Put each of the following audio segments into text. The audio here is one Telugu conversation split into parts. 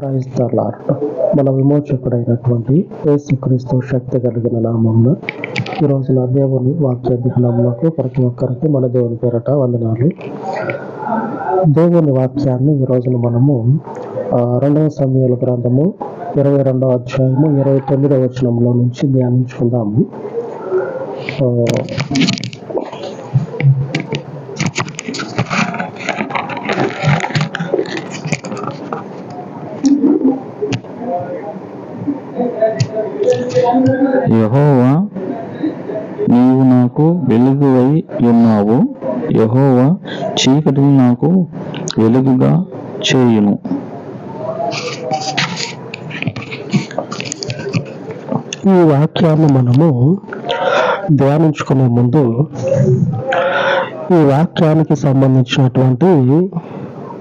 ప్రైజ్ ద లార్డ్ మన విమోచకుడైనటువంటి యేసుక్రీస్తు శక్తి కలిగిన నామంలో ఈ రోజున దేవుని వాక్య ధ్యానంలోకి ప్రతి ఒక్కరికి మన దేవుని పేరట వందనాలు. దేవుని వాక్యాన్ని ఈ రోజున మనము రెండవ సమయాల గ్రంథము ఇరవై రెండవ అధ్యాయము ఇరవై తొమ్మిదవ వచనంలో నుంచి ధ్యానించుకుందాము. యహోవా నీవు నాకు వెలుగువై ఉన్నావు. యహోవా చీకటిని నాకు వెలుగుగా చేయును. ఈ వాక్యాన్ని మనము ధ్యానించుకునే ముందు ఈ వాక్యానికి సంబంధించినటువంటి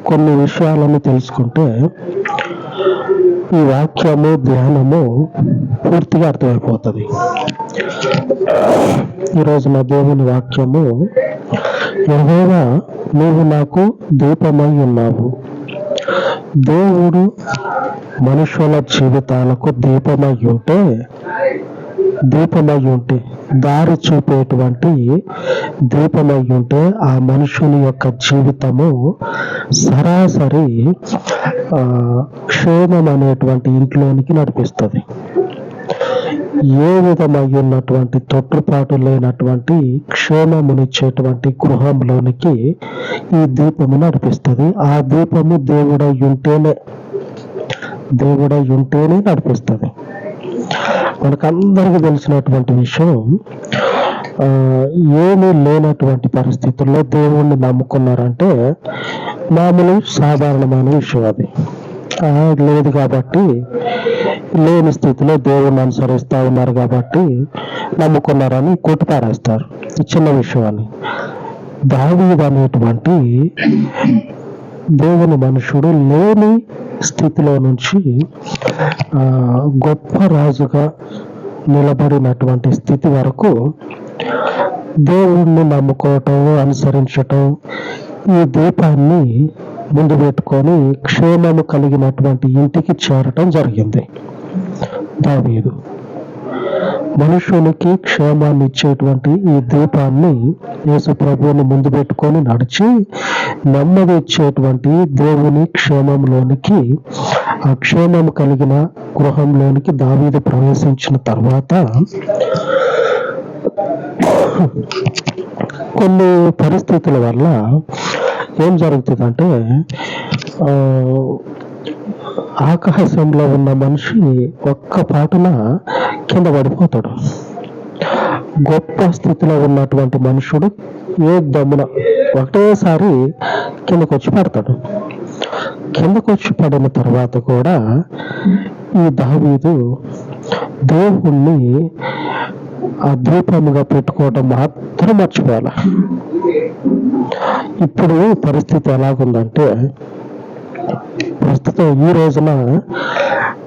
కొన్ని విషయాలను తెలుసుకుంటే ఈ వాక్యము ధ్యానము పూర్తిగా అర్థమైపోతుంది. ఈరోజు నా దేవుని వాక్యము యెహోవా నువ్వు నాకు దీపమై ఉన్నావు. దేవుడు మనుషుల జీవితాలకు దీపమై ఉంటే దీపమై ఉంటే దారి చూపేటువంటి దీపమై ఉంటే ఆ మనుషుని యొక్క జీవితము సరాసరి క్షేమం అనేటువంటి ఇంట్లోనికి నడిపిస్తుంది. ఏ విధమై ఉన్నటువంటి తొట్టుపాటు లేనటువంటి క్షేమమునిచ్చేటువంటి గృహంలోనికి ఈ దీపము నడిపిస్తుంది. ఆ దీపము దేవుడై ఉంటేనే దేవుడై ఉంటేనే నడిపిస్తుంది. మనకందరికీ తెలిసినటువంటి విషయం ఆ, ఏమీ లేనటువంటి పరిస్థితుల్లో దేవుణ్ణి నమ్ముకున్నారంటే మామూలు సాధారణమైన విషయం అది. లేదు కాబట్టి లేని స్థితిలో దేవుణ్ణి అనుసరిస్తూ ఉన్నారు కాబట్టి నమ్ముకున్నారని కొట్టిపారేస్తారు. చిన్న విషయం అని దావీదు అనేటువంటి దేవుని మనుషుడు లేని స్థితిలో నుంచి గొప్ప రాజుగా నిలబడినటువంటి స్థితి వరకు దేవుణ్ణి నమ్ముకోవటం అనుసరించటం ఈ దీపాన్ని ముందు పెట్టుకొని క్షేమము కలిగినటువంటి ఇంటికి చేరటం జరిగింది. దావీదు. మనుషునికి క్షేమాన్ని ఇచ్చేటువంటి ఈ దీపాన్ని యేసు ప్రభువుని ముందు పెట్టుకొని నడిచి నెమ్మది ఇచ్చేటువంటి దేవుని క్షేమంలోనికి ఆ క్షేమం కలిగిన గృహంలోనికి దావీదు ప్రవేశించిన తర్వాత కొన్ని పరిస్థితుల వల్ల ఏం జరుగుతుందంటే ఆ, ఆకాశంలో ఉన్న మనిషి ఒక్క పాటున కింద పడిపోతాడు. గొప్ప స్థితిలో ఉన్నటువంటి మనుషుడు ఏ దమ్మున ఒకటేసారి కిందకు వచ్చి పడతాడు. కిందకు వచ్చి పడిన తర్వాత కూడా ఈ దావీదు దేవుణ్ణి ఆ దీపముగా పెట్టుకోవడం మాత్రం మర్చిపోయాల ఇప్పుడు పరిస్థితి ఎలాగుందంటే ప్రస్తుతం ఈ రోజున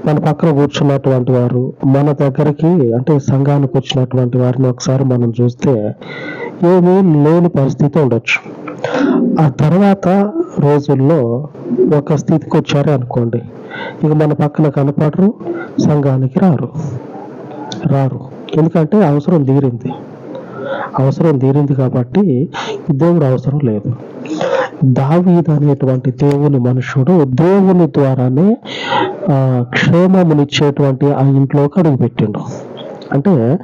మన పక్కన కూర్చున్నటువంటి వారు మన దగ్గరికి అంటే సంఘానికి వచ్చినటువంటి వారిని ఒకసారి మనం చూస్తే ఏమీ లేని పరిస్థితి ఉండొచ్చు. ఆ తర్వాత రోజుల్లో ఒక స్థితికి వచ్చారే అనుకోండి. ఇక మన పక్కన కనపడరు సంఘానికి రారు. రారు. ఎందుకంటే అవసరం తీరింది. అవసరం తీరింది కాబట్టి దేవుడు అవసరం లేదు. దావీద్ అనేటువంటి దేవుని మనుషుడు దేవుని ద్వారానే ఆ, క్షేమమునిచ్చేటువంటి ఆ ఇంట్లోకి అడుగుపెట్టిండు. అంటే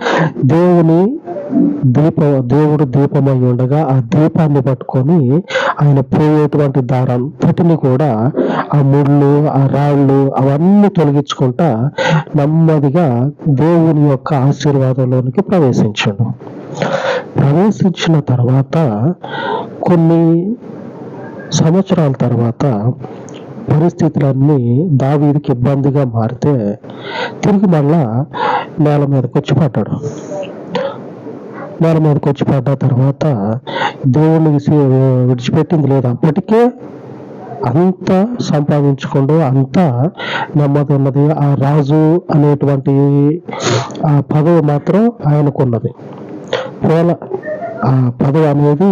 దేవుని దీప దేవుడు దీపమై ఉండగా ఆ దీపాన్ని పట్టుకొని ఆయన పోయేటువంటి దారంతటిని కూడా ఆ ముళ్ళు ఆ రాళ్ళు అవన్నీ తొలగించుకుంటా నెమ్మదిగా దేవుని యొక్క ఆశీర్వాదంలోనికి ప్రవేశించాడు. ప్రవేశించిన తర్వాత కొన్ని సంవత్సరాల తర్వాత పరిస్థితులన్నీ దావీదికి ఇబ్బందిగా మారితే తిరిగి మళ్ళా నేల మీదకి వచ్చి పడ్డాడు. నేల మీదకి వచ్చి పడ్డ తర్వాత దేవుణ్ణి విడిచిపెట్టింది లేదు. అప్పటికే అంత సంపాదించుకోండు అంత నెమ్మది ఉన్నది. ఆ రాజు అనేటువంటి ఆ పదవి మాత్రం ఆయనకున్నది. పోల ఆ పదవి అనేది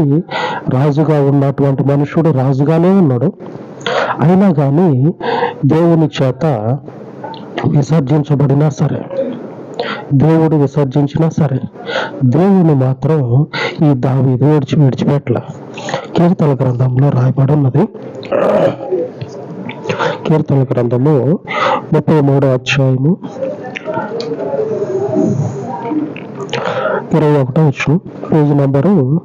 రాజుగా ఉన్నటువంటి మనుషుడు రాజుగానే ఉన్నాడు. అయినా కానీ దేవుని చేత విసర్జించబడినా సరే దేవుడు విసర్జించినా సరే దేవుని మాత్రం ఈ దావీదు విడిచి విడిచిపెట్టలే. కీర్తన గ్రంథంలో రాయబడి ఉన్నది కీర్తన గ్రంథము ముప్పై మూడో అధ్యాయము. ఇరవై ఒకటో వచ్చు పేజీ నంబరు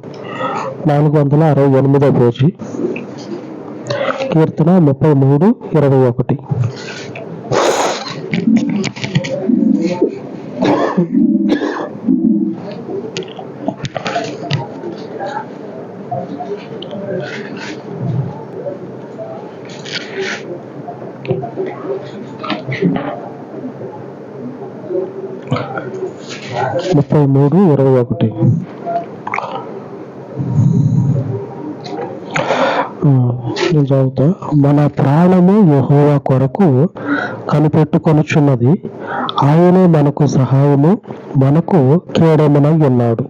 నాలుగు వందల అరవై ఎనిమిదో పేజీ. కీర్తన ముప్పై మూడు ఇరవై ఒకటి. ముప్పై మూడు ఇరవై ఒకటి. నేను చదువుతా. మన ప్రాణము యహోవా కొరకు కనిపెట్టుకొనుచున్నది. ఆయనే మనకు సహాయము మనకు కేడమనై ఉన్నాడు.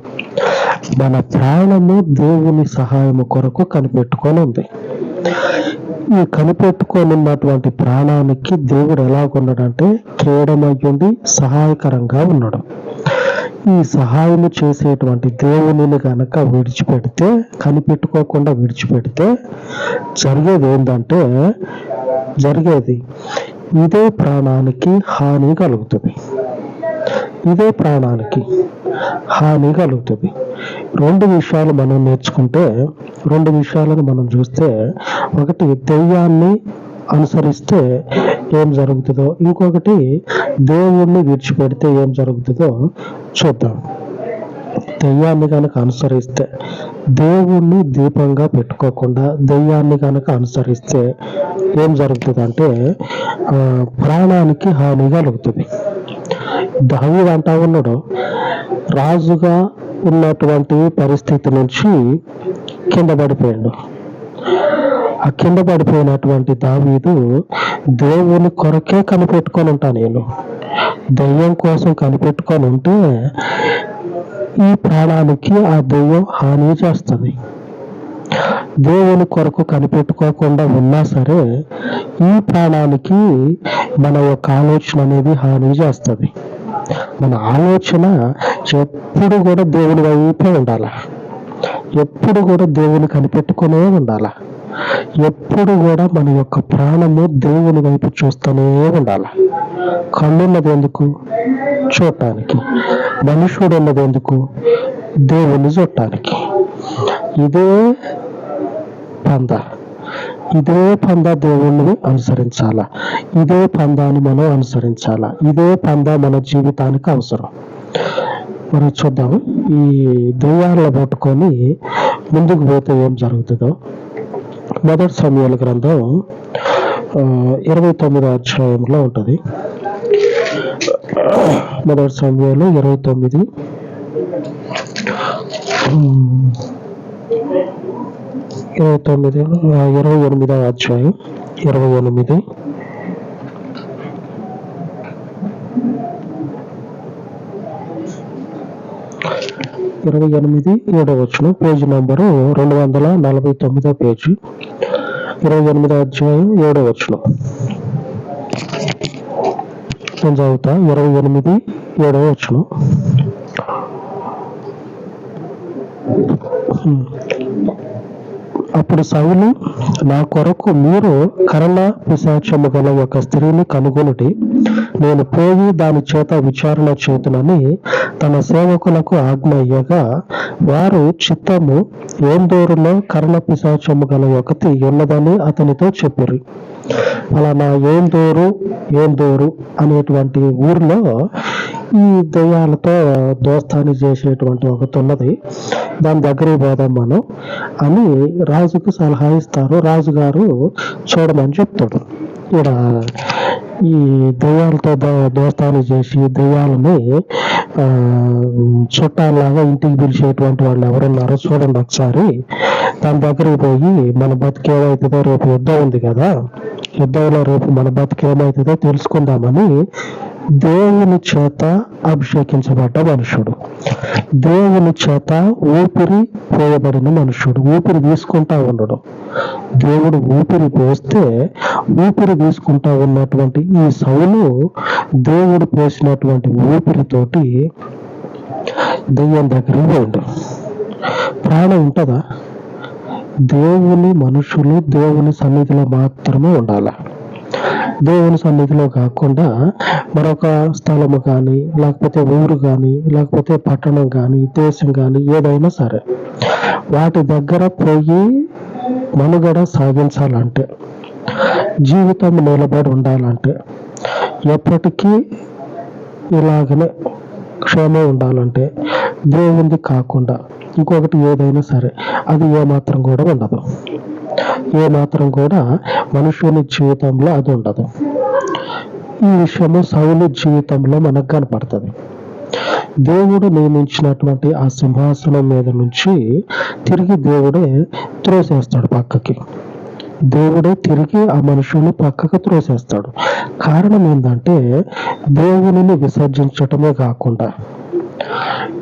మన ప్రాణము దేవుని సహాయము కొరకు కనిపెట్టుకొని ఉంది ఈ కనిపెట్టుకొని ఉన్నటువంటి ప్రాణానికి దేవుడు ఎలాగున్నాడంటే కేడమయ్యుండి సహాయకరంగా ఉన్నాడు. ఈ సహాయం చేసేటువంటి దేవునిని గనక విడిచిపెడితే కనిపెట్టుకోకుండా విడిచిపెడితే జరిగేది ఏంటంటే జరిగేది ఇదే ప్రాణానికి హాని కలుగుతుంది. ఇదే ప్రాణానికి హాని కలుగుతుంది. రెండు విషయాలు మనం నేర్చుకుంటే రెండు విషయాలను మనం చూస్తే ఒకటి దెయ్యాన్ని అనుసరిస్తే ఏం జరుగుతుందో. ఇంకొకటి దేవుణ్ణి విడిచిపెడితే ఏం జరుగుతుందో చూద్దాం. దెయ్యాన్ని కనుక అనుసరిస్తే దేవుణ్ణి దీపంగా పెట్టుకోకుండా దెయ్యాన్ని కనుక అనుసరిస్తే ఏం జరుగుతుందంటే ఆ, ప్రాణానికి హాని కలుగుతుంది. దావీదు అంటా ఉన్నాడు రాజుగా ఉన్నటువంటి పరిస్థితి నుంచి కింద పడిపోయాడు. ఆ కింద పడిపోయినటువంటి దావీదు దేవుని కొరకే కనిపెట్టుకొని ఉంటా నేను. దెయ్యం కోసం కనిపెట్టుకొని ఉంటే ఈ ప్రాణానికి ఆ దెయ్యం హాని చేస్తుంది. దేవుని కొరకు కనిపెట్టుకోకుండా ఉన్నా సరే ఈ ప్రాణానికి మన యొక్క ఆలోచన అనేది హాని చేస్తుంది. మన ఆలోచన ఎప్పుడు కూడా దేవుని వైపే ఉండాలి. ఎప్పుడు కూడా దేవుని కనిపెట్టుకునే ఉండాలి. ఎప్పుడు కూడా మన యొక్క ప్రాణము దేవుని వైపు చూస్తూనే ఉండాలి. కళ్ళున్నది ఎందుకు? చూడటానికి. మనుషుడు ఉన్నది ఎందుకు? దేవుని చూడటానికి. ఇదే పంద. ఇదే పంద దేవుణ్ణి అనుసరించాలా? ఇదే పందాన్ని మనం అనుసరించాలా? ఇదే పంద మన జీవితానికి అవసరం. మనం చూద్దాం. ఈ దెయ్యాలను పట్టుకొని ముందుకు పోతే ఏం జరుగుతుందో? మొదటి సమయాల గ్రంథం ఇరవై తొమ్మిదో అధ్యాయంలో ఉంటుంది. మొదటి సమయంలో ఇరవై తొమ్మిది. ఇరవై తొమ్మిది ఇరవై ఎనిమిదవ అధ్యాయం ఇరవై ఎనిమిది. ఇరవై ఎనిమిది ఏడవచ్చును పేజీ నంబరు రెండు వందల నలభై తొమ్మిదో పేజీ. ఇరవై ఎనిమిదో అధ్యాయం ఏడవచ్చును నేను చదువుతా? ఇరవై ఎనిమిది ఏడవచ్చును అప్పుడు సౌలు నా కొరకు మీరు కరణ పిశాచము గల ఒక స్త్రీని కనుగొనుటి. నేను పోయి దాని చేత విచారణ చేతునని తన సేవకులకు ఆజ్ఞ ఇయ్యగా వారు చిత్తము ఏందోరులో కరణ పిశాచము గల ఒకటి ఉన్నదని అతనితో చెప్పిరి. అలానా ఏందోరు ఏందోరు అనేటువంటి ఊర్లో ఈ దెయ్యాలతో దోస్తాన్ని చేసేటువంటి ఒకటి ఉన్నది. దాని దగ్గరికి పోదాం మనం అని రాజుకు సలహా ఇస్తారు. రాజుగారు చూడమని చెప్తాడు. ఇక్కడ ఈ దెయ్యాలతో దోస్తాలు చేసి దయ్యాలని చుట్టాలాగా ఇంటికి పిలిచేటువంటి వాళ్ళు ఎవరున్నారో చూడండి ఒకసారి. దాని దగ్గరికి పోయి మన బతుకు ఏమవుతుందో రేపు యుద్ధం ఉంది కదా. యుద్ధంలో రేపు మన బతుకు ఏమవుతుందో తెలుసుకుందామని దేవుని చేత అభిషేకించబడ్డ మనుషుడు. దేవుని చేత ఊపిరి పోయబడిన మనుషుడు. ఊపిరి తీసుకుంటా ఉండడు. దేవుడు ఊపిరి పోస్తే ఊపిరి తీసుకుంటా ఉన్నటువంటి ఈ సౌలు దేవుడు పోసినటువంటి ఊపిరితోటి దెయ్యం దగ్గర పోయిండు. ప్రాణం ఉంటుందా? దేవుని మనుషులు దేవుని సన్నిధిలో మాత్రమే ఉండాలి? దేవుని సన్నిధిలో కాకుండా మరొక స్థలము కానీ లేకపోతే ఊరు కానీ లేకపోతే పట్టణం కానీ దేశం కానీ ఏదైనా సరే వాటి దగ్గర పోయి మనుగడ సాగించాలంటే జీవితం నిలబడి ఉండాలంటే ఎప్పటికీ ఇలాగనే క్షేమం ఉండాలంటే దేవుంది కాకుండా ఇంకొకటి ఏదైనా సరే అది ఏమాత్రం కూడా ఉండదు. ఏ మాత్రం కూడా మనుషుని జీవితంలో అది ఉండదు. ఈ విషయము సౌలు జీవితంలో మనకు కనపడుతుంది. దేవుడు నియమించినటువంటి ఆ సింహాసనం మీద నుంచి తిరిగి దేవుడే త్రోసేస్తాడు పక్కకి. దేవుడే తిరిగి ఆ మనుషుని పక్కకు త్రోసేస్తాడు. కారణం ఏంటంటే దేవుని విసర్జించటమే కాకుండా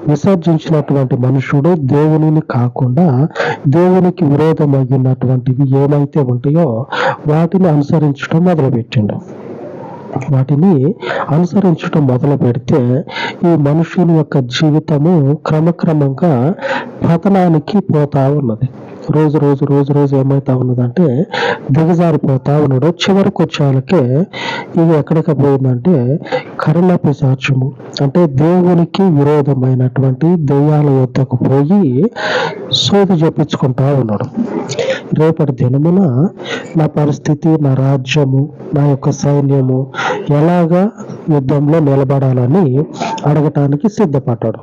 విసర్జించినటువంటి మనుషుడు దేవునిని కాకుండా దేవునికి విరోధమైనటువంటివి ఏమైతే ఉంటాయో వాటిని అనుసరించడం మొదలుపెట్టిండు. వాటిని అనుసరించడం మొదలు పెడితే ఈ మనుషుని యొక్క జీవితము క్రమక్రమంగా పతనానికి పోతా ఉన్నది. రోజు రోజు రోజు రోజు ఏమైతా ఉన్నదంటే దిగజారిపోతా ఉన్నాడు. చివరికి వచ్చేళ్ళకే ఇది ఎక్కడికి పోయిందంటే కరుణ పిశాచము. అంటే దేవునికి విరోధమైనటువంటి దెయ్యాల యొద్దకు పోయి సోది చెప్పించుకుంటా ఉన్నాడు. రేపటి దినమున నా పరిస్థితి నా రాజ్యము నా యొక్క సైన్యము ఎలాగా యుద్ధంలో నిలబడాలని అడగటానికి సిద్ధపడ్డాడు.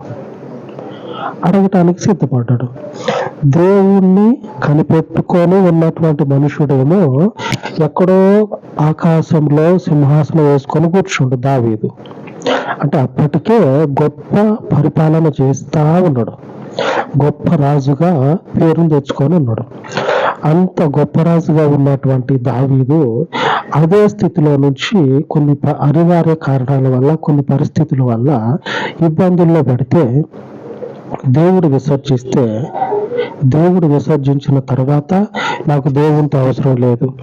అడగటానికి సిద్ధపడ్డాడు. దేవుణ్ణి కనిపెట్టుకొని ఉన్నటువంటి మనుషుడేమో ఎక్కడో ఆకాశంలో సింహాసనం వేసుకొని కూర్చుండు దావీదు. అంటే అప్పటికే గొప్ప పరిపాలన చేస్తా ఉన్నాడు. గొప్ప రాజుగా పేరును తెచ్చుకొని ఉన్నాడు. అంత గొప్ప రాజుగా ఉన్నటువంటి దావీదు అదే స్థితిలో నుంచి కొన్ని ప- అనివార్య కారణాల వల్ల కొన్ని పరిస్థితుల వల్ల ఇబ్బందుల్లో పడితే దేవుడు విసర్జిస్తే దేవుడు విసర్జించిన తర్వాత నాకు దేవునితో అవసరం లేదు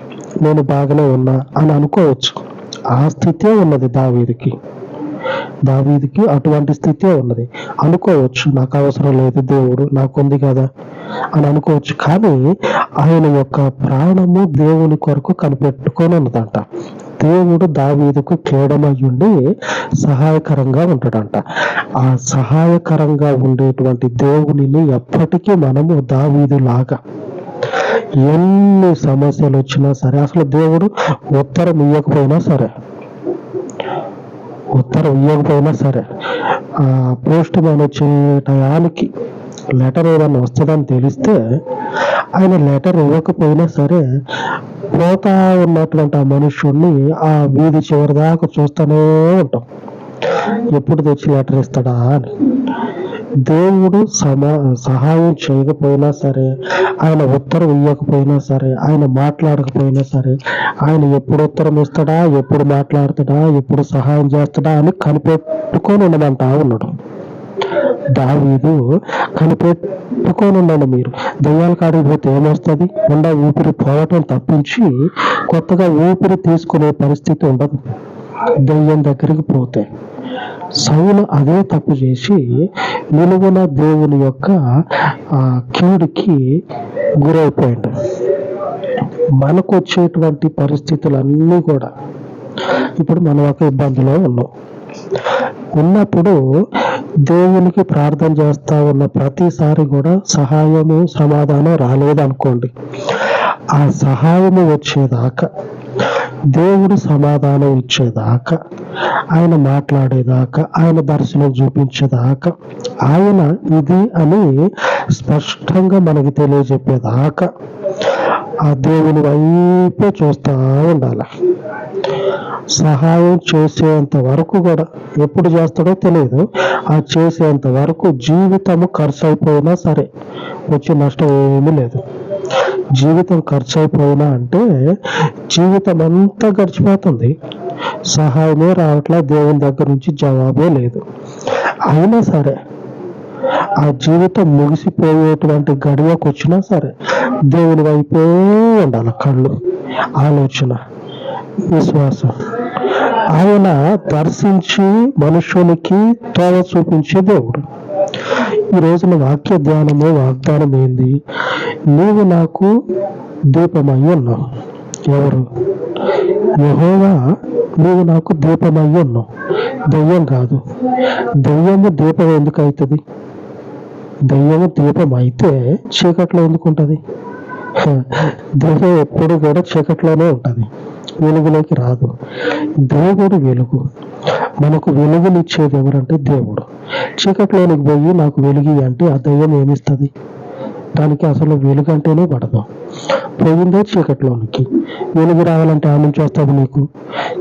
నేను బాగానే ఉన్నా అని అనుకోవచ్చు. ఆ స్థితే ఉన్నది దావీదికి. దావీదికి అటువంటి స్థితే ఉన్నది. అనుకోవచ్చు నాకు అవసరం లేదు దేవుడు నాకుంది కదా. అని అనుకోవచ్చు. కానీ ఆయన యొక్క ప్రాణము దేవుని కొరకు కనిపెట్టుకొని ఉన్నదంట దేవుడు దావీదుకు కేడమయ్యుండి సహాయకరంగా ఉంటాడంట. ఆ సహాయకరంగా ఉండేటువంటి దేవునిని ఎప్పటికీ మనము దావీదు లాగా ఎన్ని సమస్యలు వచ్చినా సరే అసలు దేవుడు ఉత్తరం ఇవ్వకపోయినా సరే ఉత్తరం ఇవ్వకపోయినా సరే ఆ పోస్ట్ మ్యాన్ వచ్చే టయానికి లెటర్ ఏదైనా వస్తుందని తెలిస్తే ఆయన లెటర్ ఇవ్వకపోయినా సరే పోతా ఉన్నటువంటి ఆ మనుషుడిని ఆ వీధి చివరి దాకా చూస్తూనే ఉంటాం. ఎప్పుడు తెచ్చి లెటర్ ఇస్తాడా అని. దేవుడు సమా సహాయం చేయకపోయినా సరే ఆయన ఉత్తరం ఇవ్వకపోయినా సరే ఆయన మాట్లాడకపోయినా సరే ఆయన ఎప్పుడు ఉత్తరం ఇస్తాడా ఎప్పుడు మాట్లాడతాడా ఎప్పుడు సహాయం చేస్తాడా అని కనిపెట్టుకొని ఉండమంటా ఉన్నాడు. దావీదు కనిపెట్టుకొని ఉండండి మీరు. దయ్యాల కాడికి పోతే ఏమొస్తుంది? ఉండ ఊపిరి పోవటం తప్పించి కొత్తగా ఊపిరి తీసుకునే పరిస్థితి ఉండదు. దయ్యం దగ్గరికి పోతే సౌలు అదే తప్పు చేసి నిలువున దేవుని యొక్క కీడుకి గురైపోయాడు. మనకు వచ్చేటువంటి పరిస్థితులన్నీ కూడా ఇప్పుడు మనం ఒక ఇబ్బందిలో ఉన్నాం. ఉన్నప్పుడు దేవునికి ప్రార్థన చేస్తా ఉన్న ప్రతిసారి కూడా సహాయము సమాధానం రాలేదనుకోండి. ఆ సహాయము వచ్చేదాకా దేవుడు సమాధానం ఇచ్చేదాకా ఆయన మాట్లాడేదాకా ఆయన దర్శనం చూపించేదాకా ఆయన ఇది అని స్పష్టంగా మనకి తెలియజెప్పేదాకా ఆ దేవుని వైపు చూస్తూ ఉండాలి. సహాయం చేసేంత వరకు కూడా ఎప్పుడు చేస్తాడో తెలియదు ఆ చేసేంత వరకు జీవితము ఖర్చు అయిపోయినా సరే వచ్చే నష్టం ఏమీ లేదు. జీవితం ఖర్చు అయిపోయినా అంటే జీవితం అంతా గడిచిపోతుంది. సహాయమే రావట్లే దేవుని దగ్గర నుంచి జవాబే లేదు. అయినా సరే ఆ జీవితం ముగిసిపోయేటువంటి గడియకు వచ్చినా సరే దేవుని వైపే ఉండాలి కళ్ళు. ఆలోచన విశ్వాసం. ఆయన దర్శించి మనుషునికి తోవ చూపించే దేవుడు. ఈ రోజున వాక్య ధ్యానము వాగ్దానం ఏంది? నీవు నాకు దీపమై ఉన్నావు. ఎవరు? యహోవా నీవు నాకు దీపమై ఉన్నావు. దెయ్యం కాదు. దెయ్యము దీపం ఎందుకు అవుతుంది దెయ్యము దీపం అయితే చీకట్లో ఎందుకు ఉంటుంది దెయ్యం ఎప్పుడు కూడా చీకట్లోనే ఉంటుంది. వెలుగులోకి రాదు. దేవుడు వెలుగు. మనకు వెలుగునిచ్చేది ఎవరంటే దేవుడు. చీకట్లోనికి పోయి నాకు వెలుగు అంటే ఆ దయ్యం ఏమిస్తుంది? దానికి అసలు వెలుగు అంటేనే పడదు. పోయిందే చీకట్లోనికి. వెలుగు రావాలంటే ఆ నుంచి వస్తుంది నీకు?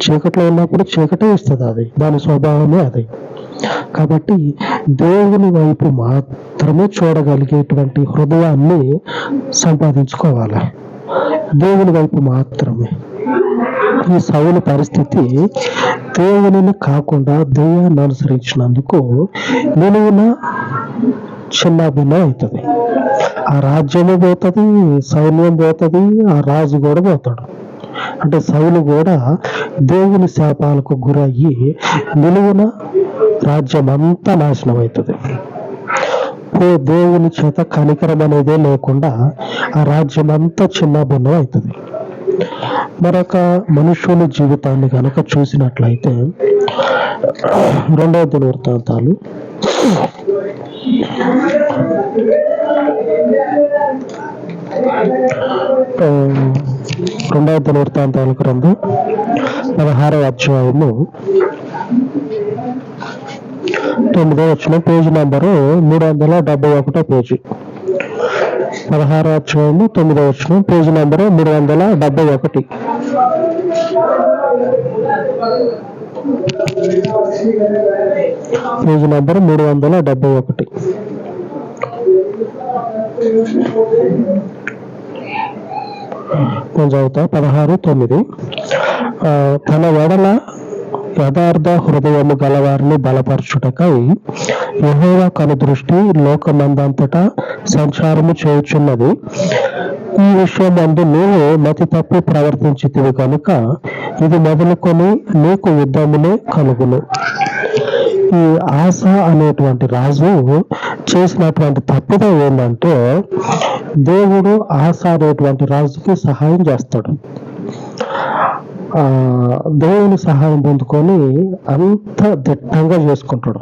చీకట్లో ఉన్నప్పుడు చీకటే ఇస్తుంది అది. దాని స్వభావమే అది. కాబట్టి దేవుని వైపు మాత్రమే చూడగలిగేటువంటి హృదయాన్ని సంపాదించుకోవాలి. దేవుని వైపు మాత్రమే. ఈ సౌలు పరిస్థితి దేవునిని కాకుండా దెయ్యాన్ని అనుసరించినందుకు నిలువున చిన్నాభిన్న అవుతుంది. ఆ రాజ్యము పోతుంది సైన్యం పోతుంది ఆ రాజు కూడా పోతాడు. అంటే సౌలు కూడా దేవుని శాపాలకు గురయ్యి నిలువున రాజ్యం అంతా నాశనం అవుతుంది ఓ దేవుని చేత కనికరం అనేదే లేకుండా ఆ రాజ్యం అంతా చిన్నభిన్నం అవుతుంది మరొక మనుషుని జీవితాన్ని కనుక చూసినట్లయితే రెండవ దినవృత్తాంతాలు. రెండవ దిన గ్రంథం పదహారవ అధ్యాయము తొమ్మిదో వచ్చిన పేజీ నంబరు మూడు వందల డెబ్బై ఒకటో పేజీ. పదహారో అధ్యాయము తొమ్మిదో వచ్చిన పేజీ నంబరు మూడు వందల డెబ్బై ఒకటి. పేజీ నంబరు మూడు వందల డెబ్బై ఒకటి. కొంచెం అవుతా పదహారు తొమ్మిది. ఆ, తన వడల యథార్థ హృదయము గలవారిని బలపరచుటకై యహోవా కను దృష్టి లోకమందంతటా సంచారము చేయుచున్నది. ఈ విషయం అందు నువ్వు మతి తప్పి ప్రవర్తించితివి కనుక ఇది మొదలుకొని నీకు యుద్ధములే కలుగును ఈ ఆశ అనేటువంటి రాజు చేసినటువంటి తప్పిదం ఏంటంటే దేవుడు ఆశ అనేటువంటి రాజుకి సహాయం చేస్తాడు. దేవుని సహాయం పొందుకొని అంత దిట్టంగా చేసుకుంటాడు.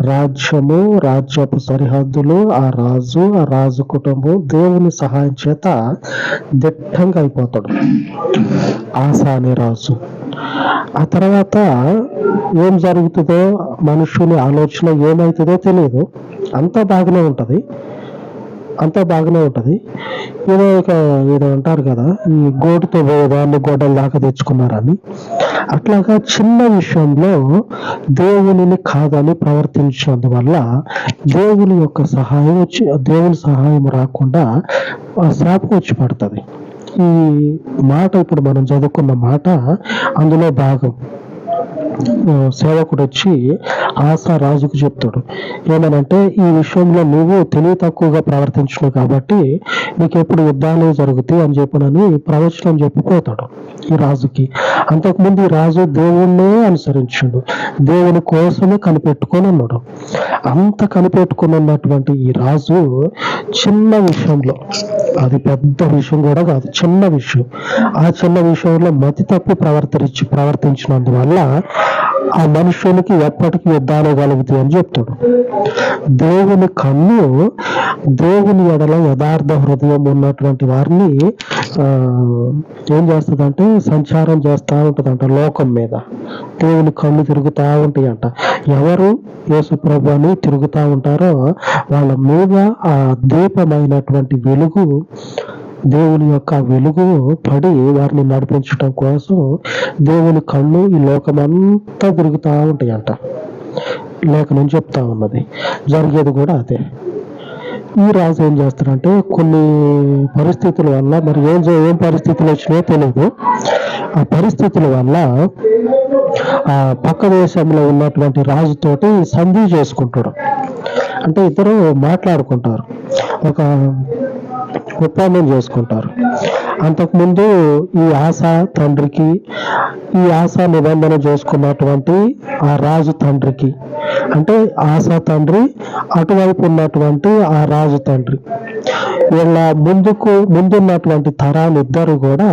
రాజ్యము రాజ్యపు సరిహద్దులు ఆ రాజు ఆ రాజు కుటుంబం దేవుని సహాయం చేత దిట్టంగా అయిపోతాడు. ఆసాని అనే రాజు. ఆ తర్వాత ఏం జరుగుతుందో మనుషుని ఆలోచన ఏమవుతుందో తెలియదు అంతా బాగానే ఉంటది. అంతా బాగానే ఉంటుంది. ఏదో ఒక ఏదో అంటారు కదా ఈ గోటుతో పోయేదాన్ని గొడ్డల దాకా తెచ్చుకున్నారని. అట్లాగా చిన్న విషయంలో దేవునిని కాదని ప్రవర్తించినందువల్ల దేవుని యొక్క సహాయం వచ్చి దేవుని సహాయం రాకుండా ఆ శాపం వచ్చి పడుతుంది. ఈ మాట ఇప్పుడు మనం చదువుకున్న మాట అందులో భాగం. సేవకుడు వచ్చి ఆశ రాజుకు చెప్తాడు. ఏమనంటే ఈ విషయంలో నువ్వు తెలివి తక్కువగా ప్రవర్తించను కాబట్టి నీకు ఎప్పుడు యుద్ధాలు జరుగుతాయి అని చెప్పినని ప్రవచనం చెప్పిపోతాడు ఈ రాజుకి. అంతకుముందు ఈ రాజు దేవుణ్ణే అనుసరించాడు. దేవుని కోసమే కనిపెట్టుకొని ఉన్నాడు. అంత కనిపెట్టుకొని ఉన్నటువంటి ఈ రాజు చిన్న విషయంలో అది పెద్ద విషయం కూడా కాదు చిన్న విషయం. ఆ చిన్న విషయంలో మతి తప్పు ప్రవర్తించి ప్రవర్తించినందువల్ల ఆ మనుషునికి ఎప్పటికీ యుద్ధాలు కలుగుతాయి అని చెప్తాడు. దేవుని కన్ను దేవుని ఎడల యథార్థ హృదయం ఉన్నటువంటి వారిని ఆ, ఏం చేస్తుందంటే సంచారం చేస్తూ ఉంటుందంట లోకం మీద. దేవుని కళ్ళు తిరుగుతూ ఉంటాయి అంట ఎవరు యేసు ప్రభు అని తిరుగుతూ ఉంటారో వాళ్ళ మీద ఆ దీపమైనటువంటి వెలుగు దేవుని యొక్క వెలుగు పడి వారిని నడిపించడం కోసం దేవుని కళ్ళు ఈ లోకమంతా తిరుగుతూ ఉంటాయంట. లేఖనం చెప్తా ఉన్నది. జరిగేది కూడా అదే. ఈ రాజు ఏం చేస్తారంటే కొన్ని పరిస్థితుల వల్ల మరి ఏం ఏం పరిస్థితులు వచ్చినాయో తెలియదు ఆ పరిస్థితుల వల్ల ఆ పక్క దేశంలో ఉన్నటువంటి రాజుతోటి సంధి చేసుకుంటాడు. అంటే ఇద్దరు మాట్లాడుకుంటారు. ఒక ఒప్పందం చేసుకుంటారు. అంతకుముందు ఈ ఆశ తండ్రికి ఈ ఆశ నిబంధన చేసుకున్నటువంటి ఆ రాజు తండ్రికి అంటే ఆశ తండ్రి అటువైపు ఉన్నటువంటి ఆ రాజు తండ్రి వీళ్ళ ముందుకు ముందున్నటువంటి తరాలు ఇద్దరు కూడా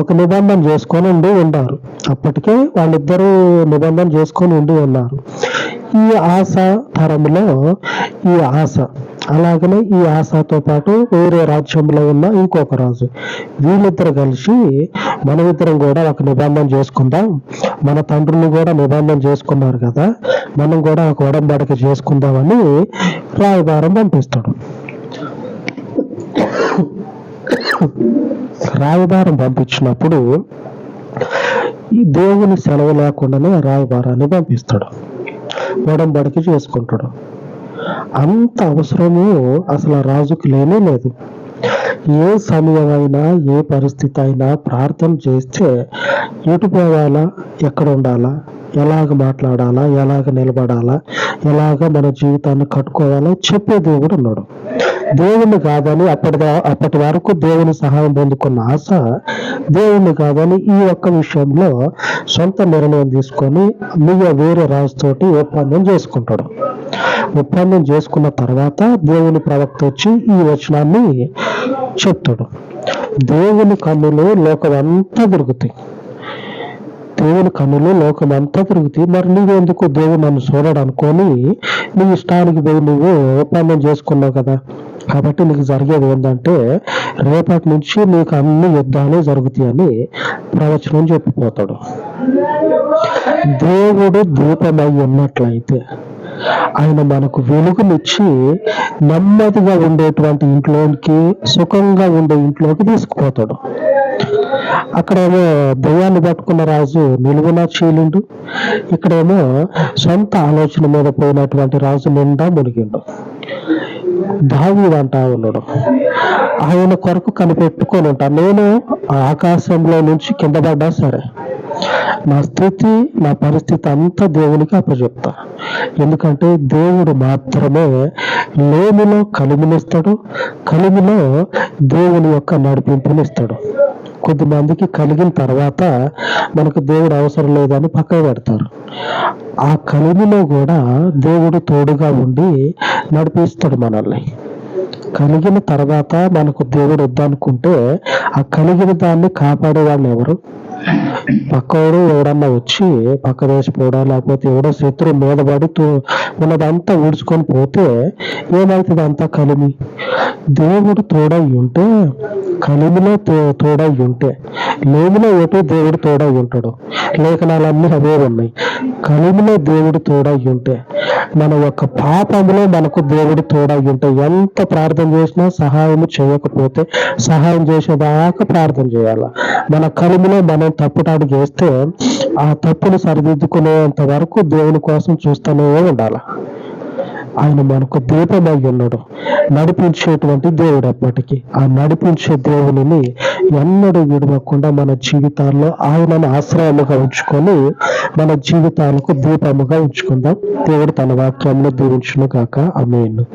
ఒక నిబంధన చేసుకొని ఉండి ఉన్నారు. అప్పటికే వాళ్ళిద్దరూ నిబంధన చేసుకొని ఉండి ఉన్నారు. ఈ ఆశ తరంలో ఈ ఆశ. అలాగనే ఈ ఆశతో పాటు వేరే రాజ్యంలో ఉన్న ఇంకొక రాజు. వీళ్ళిద్దరు కలిసి మనమిద్దరం కూడా ఒక నిబంధన చేసుకుందాం. మన తండ్రులు కూడా నిబంధన చేసుకున్నారు కదా. మనం కూడా ఒక ఒడంబడిక చేసుకుందామని రాయబారం పంపిస్తాడు. రాయబారం పంపించినప్పుడు ఈ దేవుని సెలవు లేకుండానే రాయబారాన్ని పంపిస్తాడు. ఒడంబడికి చేసుకుంటాడు అంత అవసరము అసలు ఆ రాజుకు లేనే లేదు. ఏ సమయమైనా ఏ పరిస్థితి అయినా ప్రార్థన చేస్తే ఎటు పోవాలా ఎక్కడ ఉండాలా ఎలాగ మాట్లాడాలా ఎలాగ నిలబడాలా ఎలాగ మన జీవితాన్ని కట్టుకోవాలో చెప్పే దేవుడు ఉన్నాడు. దేవుని కాదని అప్పటి అప్పటి వరకు దేవుని సహాయం పొందుకున్న ఆశ దేవుణ్ణి కాదని ఈ ఒక్క విషయంలో సొంత నిర్ణయం తీసుకొని మిగతా వేరే రాజుతోటి ఒప్పందం చేసుకుంటాడు. ఒప్పందం చేసుకున్న తర్వాత దేవుని ప్రవక్త వచ్చి ఈ వచనాన్ని చెప్తాడు. దేవుని కన్నులు లోకమంతా దొరుకుతాయి దేవుని కన్నులు లోకం అంతా తిరుగుతాయి మరి నువ్వెందుకు దేవుడు నన్ను చూడడు అనుకొని నీ ఇష్టానికి పోయి నువ్వు ఒప్పందం చేసుకున్నావు కదా? కాబట్టి నీకు జరిగేది ఏంటంటే రేపటి నుంచి నీకు అన్ని యుద్ధాలు జరుగుతాయని ప్రవచనం చెప్పిపోతాడు. దేవుడు దీపమై ఉన్నట్లయితే ఆయన మనకు వెలుగునిచ్చి నెమ్మదిగా ఉండేటువంటి ఇంట్లోకి సుఖంగా ఉండే ఇంట్లోకి తీసుకుపోతాడు. అక్కడేమో దయ్యాన్ని పట్టుకున్న రాజు నిలువున చీలిండు ఇక్కడేమో సొంత ఆలోచన మీద పోయినటువంటి రాజు నిండా మునిగిండు. దావీదు అంటా ఉన్నాడు. ఆయన కొరకు కనిపెట్టుకొని ఉంటా. నేను ఆకాశంలో నుంచి కింద పడ్డా సరే. నా స్థితి నా పరిస్థితి అంతా దేవునికి అప్పచెప్తా. ఎందుకంటే దేవుడు మాత్రమే లేమిలో కలిమినిస్తాడు. కలిమిలో దేవుని యొక్క నడిపింపునిస్తాడు. కొంతమందికి కలిగిన తర్వాత మనకు దేవుడు అవసరం లేదని పక్కన పెడతారు. ఆ కలిమిలో కూడా దేవుడు తోడుగా ఉండి నడిపిస్తాడు మనల్ని. కలిగిన తర్వాత మనకు దేవుడు వద్దనుకుంటే ఆ కలిగిన దాన్ని కాపాడే వాళ్ళు ఎవరు? పక్కవాడు ఎవడన్నా వచ్చి పక్క దేశపోవడం లేకపోతే ఎవడో శత్రువు మీద పడి తో- ఉన్నదంతా ఊడ్చుకొని పోతే ఏమవుతుంది అంతా కలిమి? దేవుడు తోడై ఉంటే కలిమిలో తోడై ఉంటే లేమిలో ఎటు దేవుడు తోడై ఉంటాడు. లేఖనాలన్నీ అవే ఉన్నాయి. కలిమిలో దేవుడు తోడై ఉంటే మన యొక్క పాపంలో మనకు దేవుడు తోడై ఉంటే ఎంత ప్రార్థన చేసినా సహాయం చేయకపోతే సహాయం చేసేదాకా ప్రార్థన చేయాలి? మన కలిమిలో మనం తప్పుటాడు చేస్తే ఆ తప్పును సరిదిద్దుకునేంత వరకు దేవుని కోసం చూస్తూనే ఉండాలి? ఆయన మనకు దీపమై ఉన్నాడు. నడిపించేటువంటి దేవుడు అప్పటికి. ఆ నడిపించే దేవుడిని ఎన్నడూ విడవకుండా మన జీవితాల్లో ఆయనను ఆశ్రయముగా ఉంచుకొని మన జీవితాలకు దీపముగా ఉంచుకుందాం. దేవుడు తన వాక్యంలో దీవించును కాక అమేను